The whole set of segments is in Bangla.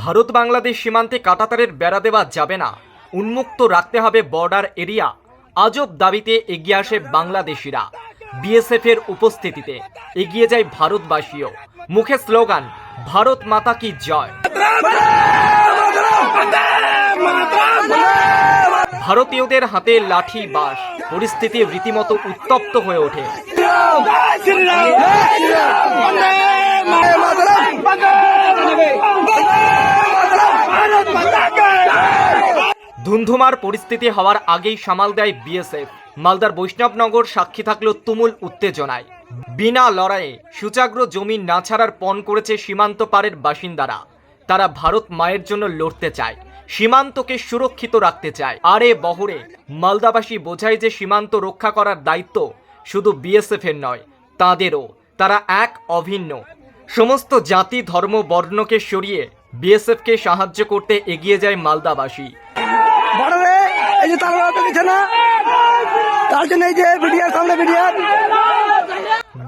ভারত বাংলাদেশ সীমান্তে কাটাতারের বেড়া দেওয়া যাবে না। উন্মুক্ত রাখতে হবে বর্ডার এরিয়া। আজব দাবিতে এগিয়ে আসে বাংলাদেশিরা। বিএসএফ এর উপস্থিতিতে এগিয়ে যায় ভারতবাসীও। মুখে স্লোগান, ভারত মাতা কি জয়? ভারতীয়দের হাতে লাঠি বাস। পরিস্থিতি রীতিমতো উত্তপ্ত হয়ে ওঠে। ধুন্ধুমার পরিস্থিতি হওয়ার আগেই সামাল দেয় বিএসএফ। মালদার বৈষ্ণবনগর সাক্ষী থাকল তুমুল উত্তেজনায়। বিনা লড়াইয়ে সুচাগ্র জমি না ছাড়ার পণ করেছে সীমান্ত পারের বাসিন্দারা। তারা ভারত মায়ের জন্য লড়তে চায়, সীমান্তকে সুরক্ষিত রাখতে চায়। আরে বহরে, মালদাবাসী বোঝায় যে সীমান্ত রক্ষা করার দায়িত্ব শুধু বিএসএফ এর নয়, তাদেরও। তারা এক অভিন্ন। সমস্ত জাতি, ধর্ম, বর্ণকে সরিয়ে বিএসএফকে সাহায্য করতে এগিয়ে যায় মালদাবাসী। যে তারা দিচ্ছে না, তার জন্য এই যে বিডিআর সামনে বিডিআর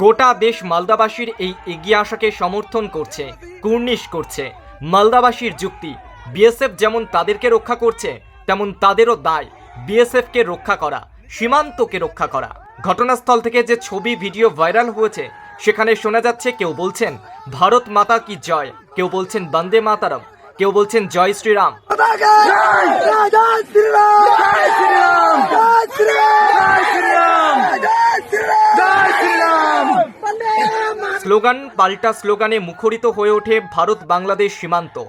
গোটা দেশ মালদাবাসীর এই এগিয়ে আসাকে সমর্থন করছে, কুর্নিশ করছে। মালদাবাসীর যুক্তি, বিএসএফ যেমন তাদেরকে রক্ষা করছে, তেমন তাদেরও দায়, বিএসএফকে রক্ষা করা, সীমান্তকে রক্ষা করা। ঘটনাস্থল থেকে যে ছবি, ভিডিও ভাইরাল হয়েছে, সেখানে শোনা যাচ্ছে, কেউ বলছেন, ভারত মাতা কি জয়? কেউ বলছেন, বন্দে মাতারম। কেউ বলছেন জয় শ্রীরাম। জয় জয় শ্রীরাম! জয় শ্রীরাম! জয় শ্রীরাম! জয় শ্রীরাম! জয় শ্রীরাম! স্লোগান পাল্টা স্লোগানে মুখরিত হয়ে ওঠে ভারত বাংলাদেশ সীমান্ত।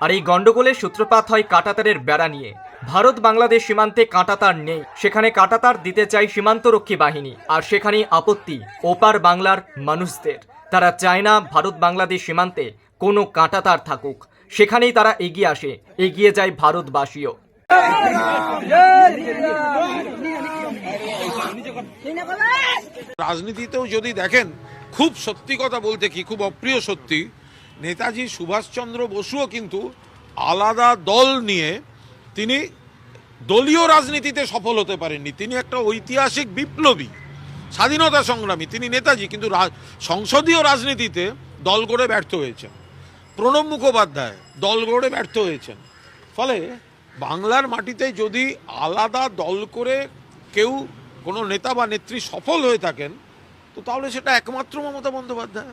আর এই গন্ডগোলের সূত্রপাত হয় কাঁটাতারের বেড়া নিয়ে। ভারত বাংলাদেশ সীমান্তে কাঁটাতার নেই। সেখানে কাঁটাতার দিতে চাই সীমান্তরক্ষী বাহিনী। আর সেখানেই আপত্তি ওপার বাংলার মানুষদের। তারা চায় না ভারত বাংলাদেশ সীমান্তে কোনো কাঁটাতার থাকুক। সেখানেই তারা এগিয়ে আসে, এগিয়ে যায় ভারতবাসীও। রাজনীতিতেও যদি দেখেন, খুব সত্যি কথা বলতে কি, খুব অপ্রিয় সত্যি, নেতাজি সুভাষচন্দ্র বসুও কিন্তু আলাদা দল নিয়ে তিনি দলীয় রাজনীতিতে সফল হতে পারেননি। তিনি একটা ঐতিহাসিক বিপ্লবী, স্বাধীনতা সংগ্রামী। তিনি নেতাজি, কিন্তু সংসদীয় রাজনীতিতে দল করে ব্যর্থ হয়েছেন। প্রণব মুখোপাধ্যায় দল গড়ে ব্যর্থ হয়েছেন। ফলে বাংলার মাটিতে যদি আলাদা দল করে কেউ কোনো নেতা বা নেত্রী সফল হয়ে থাকেন, তো তাহলে সেটা একমাত্র মমতা বন্দ্যোপাধ্যায়।